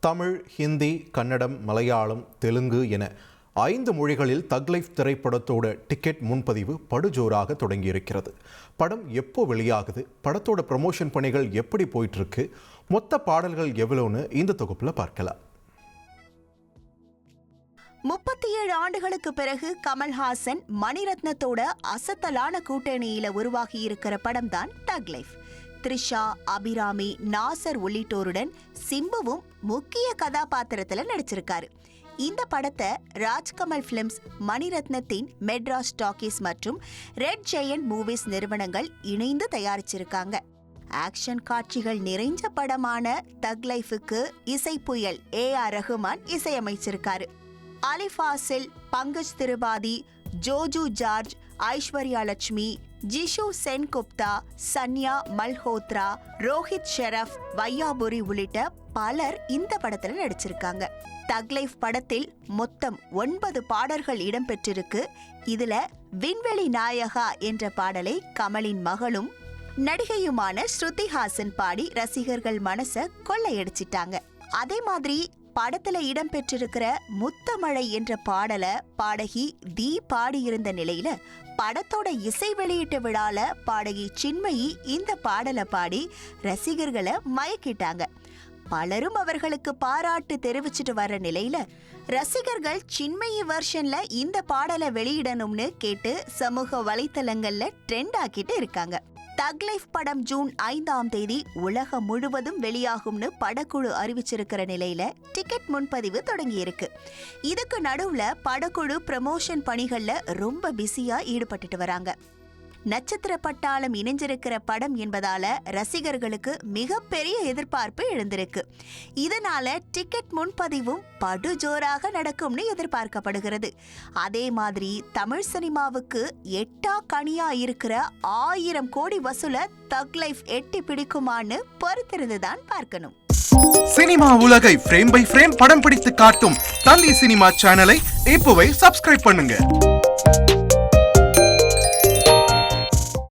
தமிழ் ஹிந்தி கன்னடம் மலையாளம் தெலுங்கு என ஐந்து மொழிகளில் தக்லைஃப் திரைப்படத்தோட டிக்கெட் முன்பதிவு படுஜோராக தொடங்கியிருக்கிறது. படம் எப்போ வெளியாகுது? படத்தோட ப்ரமோஷன் பணிகள் எப்படி போயிட்டுருக்கு? மொத்த பாடல்கள் எவ்வளோன்னு இந்த தொகுப்பில் பார்க்கலாம். முப்பத்தி ஏழு ஆண்டுகளுக்கு பிறகு கமல்ஹாசன் மணிரத்னத்தோட அசத்தலான கூட்டணியில உருவாகி இருக்கிற படம் தான் தக் லைஃப் த்ரிஷா அபிராமி நாசர் உள்ளிட்டோருடன் சிம்புவும் முக்கிய கதாபாத்திரத்துல நடிச்சிருக்காரு. இந்த படத்தை ராஜ்கமல் பிலிம்ஸ் மணிரத்னத்தின் மெட்ராஸ் டாக்கீஸ் மற்றும் ரெட் ஜெயண்ட் மூவிஸ் நிறுவனங்கள் இணைந்து தயாரிச்சிருக்காங்க. ஆக்ஷன் காட்சிகள் நிறைஞ்ச படமான தக் லைஃபுக்கு இசை புயல் ஏ ஆர் ரஹ்மான் இசையமைச்சிருக்காரு. அலிஃபாசில் பங்கஜ் திரிபாதி ஜோஜு ஜார்ஜ் ஐஸ்வர்யா லட்சுமி ஜிஷு சென்குப்தா சன்யா மல்ஹோத்ரா ரோஹித் ஷெரஃப் வையாபுரி உள்ளிட்ட பலர் இந்த படத்துல நடிச்சிருக்காங்க. தக்லைஃப் படத்தில் மொத்தம் ஒன்பது பாடல்கள் இடம்பெற்றிருக்கு. இதுல விண்வெளி நாயகா என்ற பாடலை கமலின் மகளும் நடிகையுமான ஸ்ருதி ஹாசன் பாடி ரசிகர்கள் மனச கொள்ளையடிச்சிட்டாங்க. அதே மாதிரி படத்துல இடம்பெற்றிருக்கிற முத்தமழை என்ற பாடல பாடகி தீ பாடியிருந்த நிலையில படத்தோட இசை வெளியீட்டு விழால பாடகி சின்மயி இந்த பாடலை பாடி ரசிகர்களை மயக்கிட்டாங்க. பலரும் அவர்களுக்கு பாராட்டு தெரிவிச்சிட்டு வர்ற நிலையில ரசிகர்கள் சின்மயி வெர்ஷன்ல இந்த பாடலை வெளியிடணும்னு கேட்டு சமூக வலைத்தளங்கள்ல ட்ரெண்ட் ஆக்கிட்டு இருக்காங்க. தக் லைஃப் படம் ஜூன் ஐந்தாம் தேதி உலகம் முழுவதும் வெளியாகும்னு படக்குழு அறிவிச்சிருக்கிற நிலையில டிக்கெட் முன்பதிவு தொடங்கியிருக்கு. இதுக்கு நடுவுல படக்குழு ப்ரமோஷன் பணிகள்ல ரொம்ப பிஸியா ஈடுபட்டுட்டு வராங்க. நட்சத்திர பட்டாளம் இணைஞ்சிருக்கிற படம் என்பதால ரசிகர்களுக்கு மிகப்பெரிய எதிர்பார்ப்பு எழுந்திருக்கு. இதனால டிக்கெட் முன்பதிவும் படுஜோராக நடக்கும்னு எதிர்பார்க்கப்படுகிறது. அதே மாதிரி தமிழ் சினிமாவுக்கு எட்டா கனியா இருக்கிற ஆயிரம் கோடி வசூல தக் லைஃப் எட்டி பிடிக்குமான்னு பொறுத்திருந்துதான் பார்க்கணும். சினிமா உலகை ஃப்ரேம் பை ஃப்ரேம் படம் பிடித்து காட்டும் தந்தி சினிமா சேனலை இப்போவே சப்ஸ்கிரைப் பண்ணுங்க.